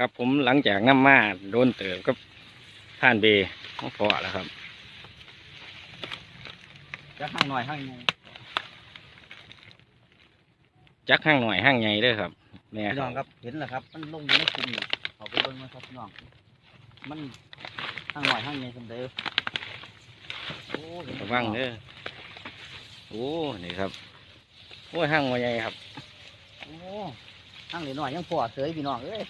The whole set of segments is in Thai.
ครับผมหลังจากน้ำมาโดนเติบก็ผ่านเบของพอแล้วครับจะห้างหน่อยห้างไงจักห้างหน่อยห้างใหญ่เด้อครับแม่พี่น้องครับเห็นแล้วครับ มันลงอยู่ในกลุ่มนี่เขาไปเบิ่งมาครับพี่น้องมันห้างหน่อยห้างไงสำเด้อโอ้เห็นไหมระวังเด้อโอ้นี่ครับโอ้ยห้างว่าใหญ่ครับโอ้ห้างเล็กน้อยยังพอเสยพี่น้องเอ้ย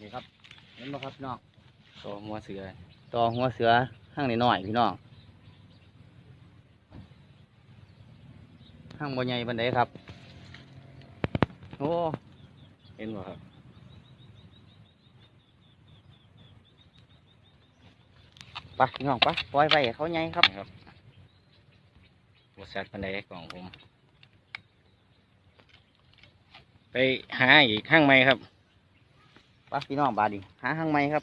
นี่ครับเห็ นไหมครับพี่น้องตัวหัวเสือต่อหัวเสือห้างน้อยๆพี่น้องห้างบ่ใหญ่บันไดครับโอ้เห็นบ่ครับไปพี่น้องไปปล่อยไปให้เขาใหญ่ครับนะครับบริษัทปันไดกล่องผม ไปหาอีกห้างไหมครับ ไปพี่น้องบาดีหาห้างไม้ครับ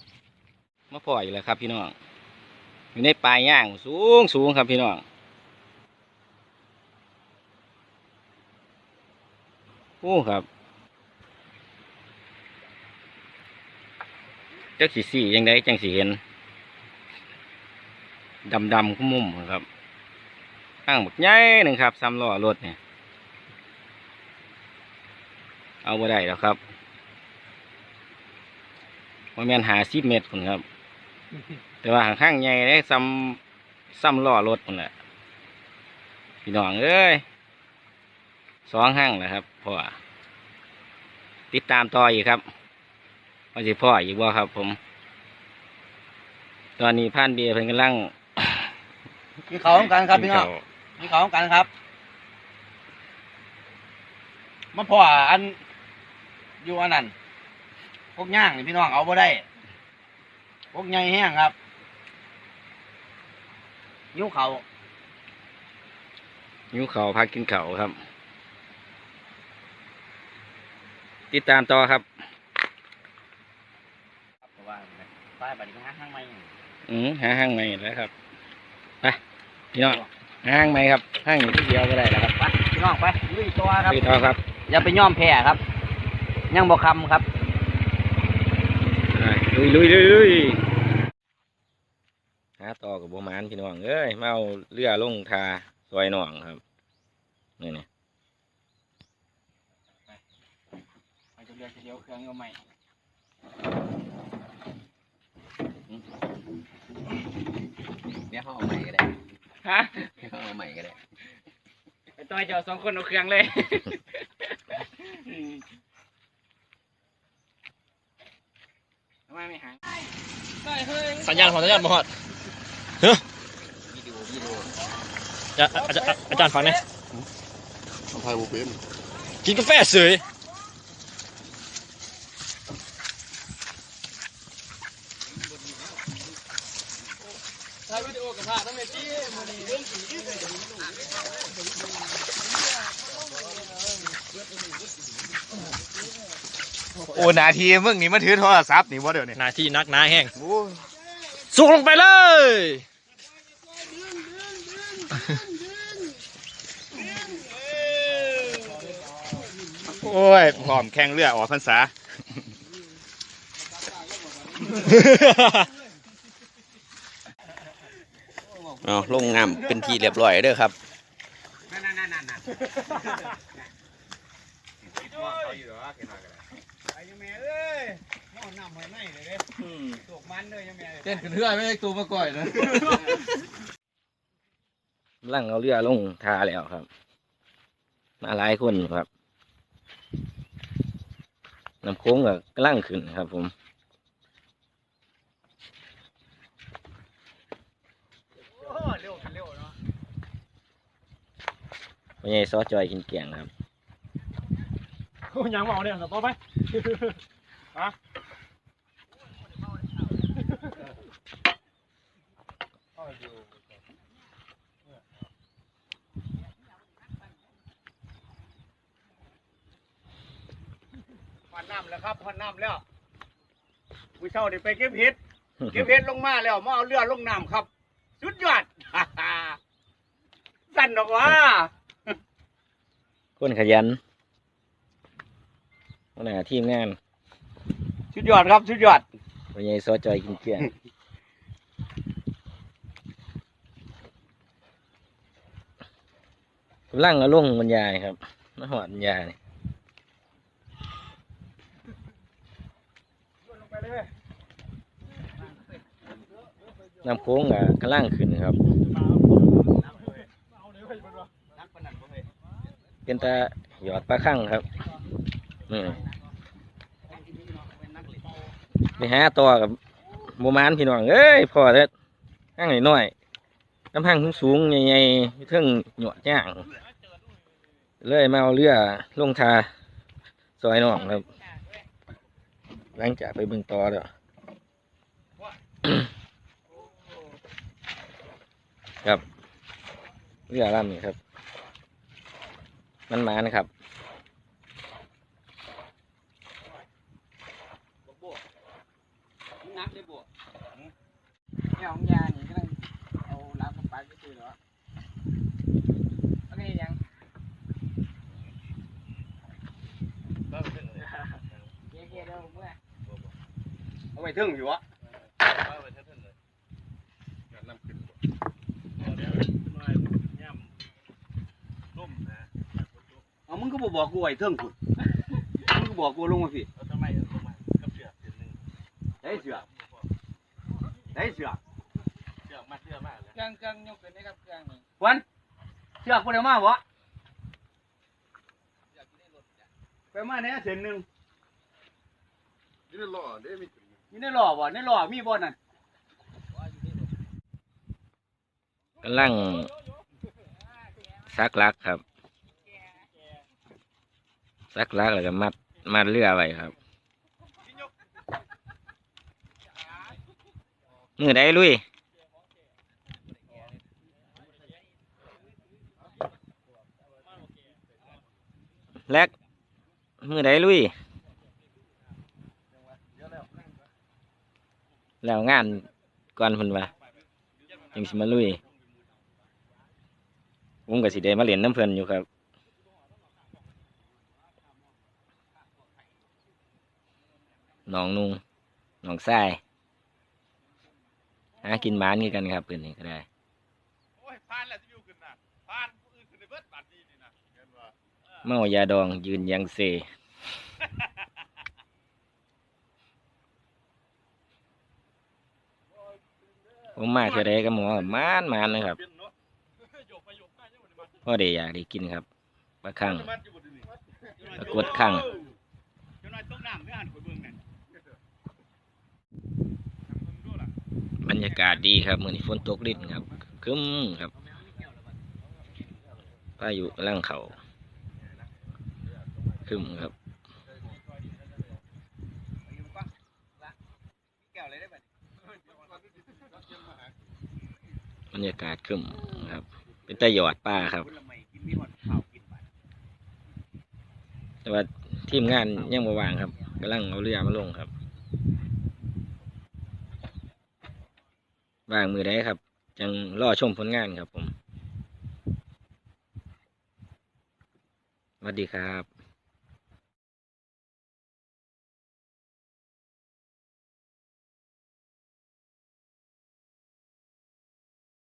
มาปล่อยอยู่แล้วครับ พี่น้องอยู่ในปลายย่างสูงสูงครับพี่น้องโอ้ครับจักสีสียังไงจังสีเห็นดำดำๆคุ้มมุมครับข้างหมดใหญ่หนึ่งครับซ้ำล้อรถเนี่ยเอาไ่ได้แล้วครับ มันแมนหาสิบเมตรคุณครับ แต่ว่าข้างๆใหญ่ได้ซ้ำซ้ำล้อรถนั่นแหละพี่น้องเอ้ยสองห้างแหละครับพ่อติดตามต่ออีกครับว่าสิพ่ออีกบ่ครับ ผม ตอนนี้ผ่านเบียร์เพิ่นกำลังมีเขาของกันครับพี่น้องมีเขาของกันครับมาพ่ออันอยู่อันนั้น พวกย่างนี่พี่น้องเอาบ่ได้ พวกใหญ่แห้งครับยิ้วเขาหิวเขาวพักกินเขาวครับ ติดตามต่อครับเพราะว่าป้ายบัดนี้หาห้างไม้อืมหาห้างใหม่แล้วครับไปพี่น้องหาห้างใหม่ครับห้างอยู่ที่เดียวก็ได้แล้วครับไปพี่น้องไปลุยตัวครับไปต่อครับ อย่าไปย่อมแพ้ครับ ยังบ่คำครับอ่า ลุยลุยลุยลุยหาต่อกับโบหมานพี่น้องเอ้ยมาเอาเรือลงทาซอยหนองครับนี่นี่ไปจะเรือจะเดียวเครื่องก็ไม่เดี๋ยวเขาเอาใหม่ก็ได้ฮะเดี๋ยวเขาเอาใหม่ก็ได้ไปต่อยเจ้าสองคนเอาเครื่องเลย ทำ ไมไม่หางสัญญาณของสัญญาณบ่ฮอดวิดีโอวิดีโอจะอาจารย์อาจารย์ฟังเนี่ยทำไทยบุเป็นกินกาแฟเสยโอ้นาทีมึงนี่มาถือโทรศัพท์นี่ว่าเดี๋ยวนี้หนาที่นักหนาแห้งโอ้สุกลงไปเลย โอ้ยพร้อมแข่งเรือออกพรรษา เอาลงน้ำเป็นทีเรียบร้อยเด้อครับ เต้นขึ้นเรือไม่ได้ตัวมาก่อยนะลั่งเอาเรือลงทาแล้วครับ มาหลายคนครับน้ำโค้งกับกลั่งขึ้นครับ ผมไม่ใช่ซอสจอยกินเกี่ยงครับ ยังบอกเนี่ยต่อไปพันน้ำแล้วครับพันน้ำแล้วผู้เช่าได้ไปเก็บเห็ด เก็บเห็ดลงมาแล้วมาเอาเรือลงน้ำครับ สุดยอด สั่นดอกว่า คนขยัน หัวหน้าทีมงานสุดยอดครับสุดยอดพ่อใหญ่ซอจอยกินเกลี้ยงกำลังเอาลงบรรยายครับมาหอดบรรยายนี่น้ำโค้งอะกำลังขึ้นครับ เป็นตาหยอดปลาข้างครับนี่ ไปหาตัวกับโมมานพี่น้องเอ้ยพอแล้วห้างหน่อยน้ำห้างสูงๆใหญ่ๆอยู่เทิงหยวดย่างเลยมาเอาเรือลงทาซอยน้องครับหลังจากไปเบิ่งต่อแล้วครับเรือลำนี้ครับ มันมานะครับ นักเลยบัวเนี่ยของยานี่ก็ต้องเอาล้างกับปลาก็คือเหรอโอเคยังเกียร์เกียร์เดี๋ยวเมื่อเอาไปถึงอยู่วะเอามึงก็บอกบอกกูไว้เทิงคุณมึงก็บอกกูลงมาสิได้เสือ ได้เสือเชือกมัดเชือกมากเลยเครื่องเครื่องยกขึ้นได้ครับเครื่องนี่วันเสือกกูเดี๋ยวมาบ่ไปมาเนี่ยเส้นหนึ่งนี่หล่อเด้มีมีในหล่อบ่ในหล่อมีบ่นั่นกำลังซักลักครับซักลักแล้วก็มัดมัดเรือไว้ครับ มือได้ลุยแลกมือได้ลุย แล้วงานก่อนพิ่นว่ายังสิมาลุยผมก็สิได้มาเล่นน้ำเพลินอยู่ครับน้องนุงน้องทราย หากินหมานคือกันครับเพิ่นนี่ก็ได้โอ้ยพานแล้วจะอยู่ขึ้นน่ะพานผู้อื่นขึ้นในเบิดบาดนี้นี่นะเห็นว่าเมายาดองยืนยังเซผมมาเท่าไรก็หมอมานมานเลยครับเป็นเนาะโยกไปโยกมายังบ่ได้มาพ่อได้อยากได้กินครับปลาคังจะมัดอยู่บ่เดี๋ยวนี้ปรากฏข้างเจ้าน้อยต้มน้ำเพื่อหันไปเบิ่งนั่นบ รรยากาศดีครับมือนี้ฝนตกลิ้นครับคึ้มครับพายุกำลังเขาคึ้มครับบรรยากาศคึ้มครับ เป็นตะหยอดป้าครับแต่ว่าทีมงานยังบ่ว่างครับกำลังเอาเรือมาลงครับ ว่างมือได้ครับ จังรอชมผลงานครับผมสวัสดีครับ